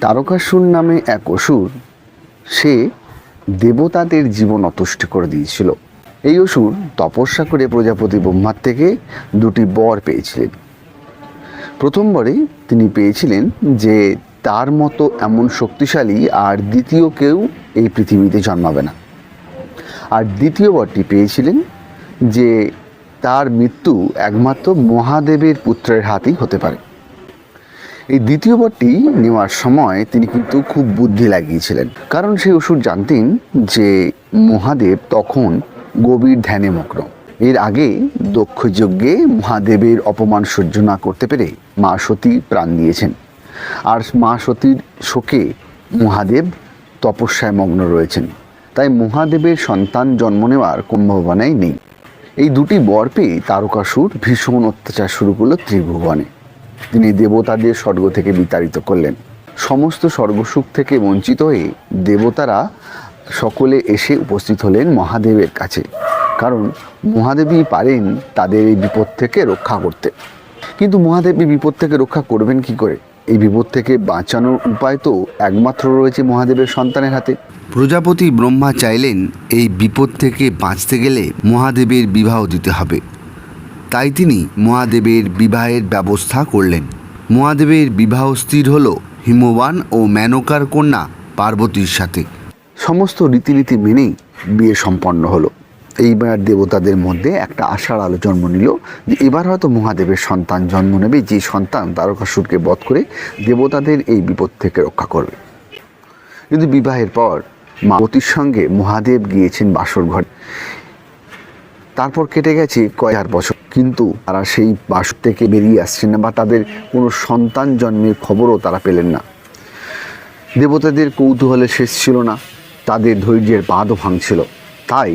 তারকাসুর নামে এক অসুর, সে দেবতাদের জীবন অতুষ্ট করে দিয়েছিল। এই অসুর তপস্যা করে প্রজাপতি ব্রহ্মার থেকে দুটি বর পেয়েছিলেন। প্রথমবারে তিনি পেয়েছিলেন যে তার মতো এমন শক্তিশালী আর দ্বিতীয় কেউ এই পৃথিবীতে জন্মাবে না। আর দ্বিতীয় বরটি পেয়েছিলেন যে তার মৃত্যু একমাত্র মহাদেবের পুত্রের হাতেই হতে পারে। এই দ্বিতীয় বরটি নেওয়ার সময় তিনি কিন্তু খুব বুদ্ধি লাগিয়েছিলেন। কারণ সেই অসুর জানতেন যে মহাদেব তখন গভীর ধ্যানে মগ্ন। এর আগে দক্ষ যজ্ঞে মহাদেবের অপমান সহ্য না করতে পেরে মা সতী প্রাণ দিয়েছেন। আর মা সতীর শোকে মহাদেব তপস্যায় মগ্ন রয়েছেন। তাই মহাদেবের সন্তান জন্ম নেওয়ার সম্ভাবনাই নেই। এই দুটি বর পেয়ে তারকাসুর ভীষণ অত্যাচার শুরু করল ত্রিভুবনে। তিনি দেবতাদের স্বর্গ থেকে বিতাড়িত করলেন। সমস্ত স্বর্গসুখ থেকে বঞ্চিত হয়ে দেবতারা সকলে এসে উপস্থিত হলেন মহাদেবের কাছে। কারণ মহাদেবই পারেন তাদের এই বিপদ থেকে রক্ষা করতে। কিন্তু মহাদেব এই বিপদ থেকে রক্ষা করবেন কি করে? এই বিপদ থেকে বাঁচানোর উপায় তো একমাত্র রয়েছে মহাদেবের সন্তানের হাতে। প্রজাপতি ব্রহ্মা চাইলেন এই বিপদ থেকে বাঁচতে গেলে মহাদেবের বিবাহ দিতে হবে। তাই তিনি মহাদেবের বিবাহের ব্যবস্থা করলেন। মহাদেবের বিবাহ স্থির হল হিমবান ও মেনকার কন্যা পার্বতীর সাথে। সমস্ত রীতিনীতি মেনেই বিয়ে সম্পন্ন হলো। এইবার দেবতাদের মধ্যে একটা আশার আলো জন্ম নিল যে এবার হয়তো মহাদেবের সন্তান জন্ম নেবে, যে সন্তান তারকাসুরকে বধ করে দেবতাদের এই বিপদ থেকে রক্ষা করবে। কিন্তু বিবাহের পর মাবতীর সঙ্গে মহাদেব গিয়েছেন বাসর ঘরে। তারপর কেটে গেছে কয়েক বছর। কিন্তু তারা সেই বাস থেকে বেরিয়ে আসছেন না বা তাদের কোনো সন্তান জন্মের খবরও তারা পেলেন না। দেবতাদের কৌতূহলে শেষ ছিল না, তাদের ধৈর্যের বাঁধও ভাঙছিল। তাই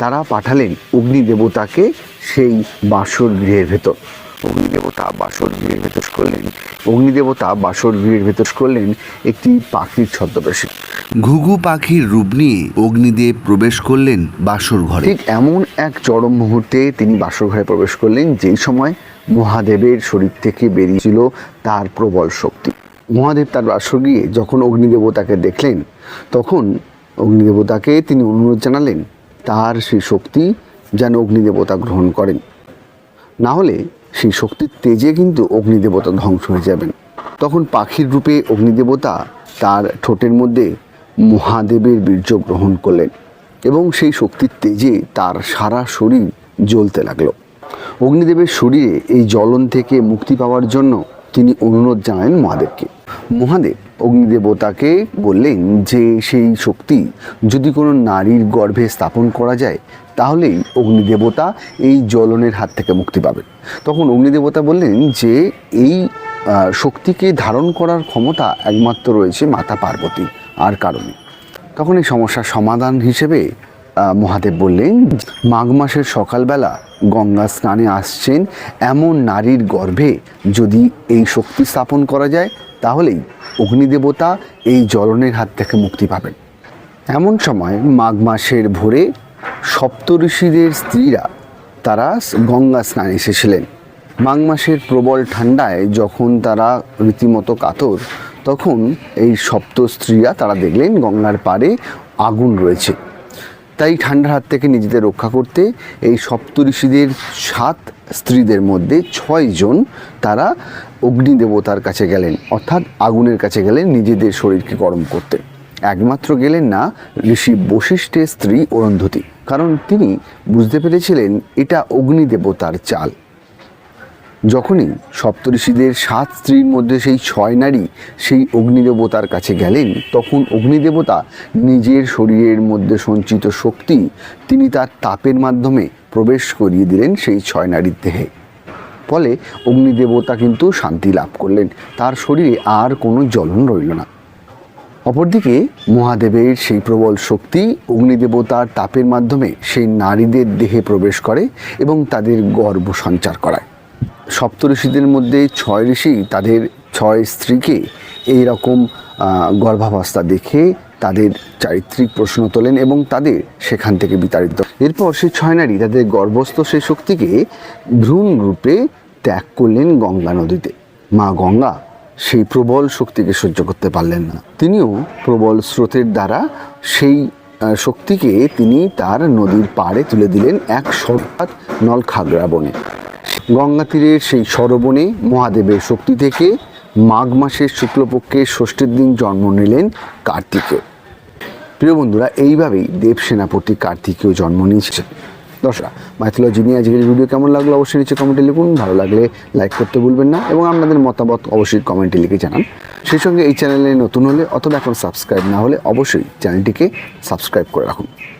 তারা পাঠালেন অগ্নি দেবতাকে সেই বাসর গৃহের ভেতর। অগ্নিদেবতা বাসর গৃহের ভেতর করলেন। অগ্নিদেবতা বাসর গৃহের ভেতর করলেন একটি পাখির ছদ্মবেশে। ঘুঘু পাখির রূপ নিয়ে অগ্নিদেব প্রবেশ করলেন বাসর ঘরে। ঠিক এমন এক চরম মুহূর্তে তিনি বাসর ঘরে প্রবেশ করলেন যেই সময় মহাদেবের শরীর থেকে বেরিয়েছিল তার প্রবল শক্তি। মহাদেব তার বাসর গিয়ে যখন অগ্নিদেবতাকে দেখলেন তখন অগ্নিদেবতাকে তিনি অনুরোধ জানালেন তার সেই শক্তি যেন অগ্নিদেবতা গ্রহণ করেন। না হলে সেই শক্তির তেজে কিন্তু অগ্নিদেবতা ধ্বংস হয়ে যাবেন। তখন পাখির রূপে অগ্নিদেবতা তার ঠোঁটের মধ্যে মহাদেবের বীর্য গ্রহণ করলেন এবং সেই শক্তির তেজে তার সারা শরীর জ্বলতে লাগল। অগ্নিদেবের শরীরে এই জ্বলন থেকে মুক্তি পাওয়ার জন্য তিনি অনুরোধ জানালেন মহাদেবকে। মহাদেব অগ্নিদেবতাকে বললেন যে, সেই শক্তি যদি কোনো নারীর গর্ভে স্থাপন করা যায় তাহলেই অগ্নিদেবতা এই জ্বলনের হাত থেকে মুক্তি পাবেন তখন অগ্নিদেবতা বললেন যে, এই শক্তিকে ধারণ করার ক্ষমতা একমাত্র রয়েছে মাতা পার্বতী, আর কারণে তখন এই সমস্যার সমাধান হিসেবে মহাদেব বললেন, মাঘ মাসের সকালবেলা গঙ্গা স্নানে আসছেন এমন নারীর গর্ভে যদি এই শক্তি স্থাপন করা যায়, তাহলেই অগ্নিদেবতা এই জ্বলনের হাত থেকে মুক্তি পাবেন। এমন সময় মাঘ মাসের ভোরে সপ্তঋষিদের স্ত্রীরা তারা গঙ্গা স্নানে এসেছিলেন। মাঘ মাসের প্রবল ঠান্ডায় যখন তারা রীতিমতো কাতর, তখন এই সপ্ত স্ত্রীরা তারা দেখলেন গঙ্গার পাড়ে আগুন রয়েছে। তাই ঠান্ডার হাত থেকে নিজেদের রক্ষা করতে এই সপ্তঋষিদের সাত স্ত্রীদের মধ্যে ছয় জন তারা অগ্নি দেবতার কাছে গেলেন, অর্থাৎ আগুনের কাছে গেলেন নিজেদের শরীরকে গরম করতে। একমাত্র গেলেন না, ঋষি বশিষ্ঠের স্ত্রী অরন্ধতী। কারণ তিনি বুঝতে পেরেছিলেন এটা অগ্নি দেবতার চাল। যখনই সপ্তঋষিদের সাত স্ত্রীর মধ্যে সেই ছয় নারী সেই অগ্নিদেবতার কাছে গেলেন, তখন অগ্নিদেবতা নিজের শরীরের মধ্যে সঞ্চিত শক্তি তিনি তার তাপের মাধ্যমে প্রবেশ করিয়ে দিলেন সেই ছয় নারীর দেহে। ফলে অগ্নিদেবতা কিন্তু শান্তি লাভ করলেন, তার শরীরে আর কোনো জ্বলন রইল না। অপরদিকে, মহাদেবের সেই প্রবল শক্তি অগ্নিদেবতার তাপের মাধ্যমে সেই নারীদের দেহে প্রবেশ করে এবং তাদের গর্ভ সঞ্চার করায়। সপ্তঋষিদের মধ্যে ছয় ঋষি তাদের ছয় স্ত্রীকে এই রকম গর্ভাবস্থা দেখে তাদের চারিত্রিক প্রশ্ন তোলেন এবং তাদের সেখান থেকে বিতাড়িত এরপর সেই ছয় নারী তাদের গর্ভস্থ সেই শক্তিকে ভ্রূণ রূপে ত্যাগ করলেন গঙ্গা নদীতে। মা গঙ্গা সেই প্রবল শক্তিকে সহ্য করতে পারলেন না। তিনিও প্রবল স্রোতের দ্বারা সেই শক্তিকে তিনি তার নদীর পাড়ে তুলে দিলেন এক সরকার নলখাগড়া বনে। গঙ্গা তীরের সেই সরবনে মহাদেবের শক্তি থেকে মাঘ মাসের শুক্লপক্ষের ষষ্ঠীর দিন জন্ম নিলেন কার্তিকেয় প্রিয় বন্ধুরা, এইভাবেই দেব সেনাপতি কার্তিকেয় জন্ম নিয়েছে দর্শক মাইথোলজি নিয়ে আজকের ভিডিও কেমন লাগল অবশ্যই নিচে কমেন্টে লিখুন। ভালো লাগলে লাইক করতে ভুলবেন না এবং আপনাদের মতামত অবশ্যই কমেন্টে লিখে জানান। সেই সঙ্গে এই চ্যানেলে নতুন হলে অথবা এখন সাবস্ক্রাইব না হলে অবশ্যই চ্যানেলটিকে সাবস্ক্রাইব করে রাখুন।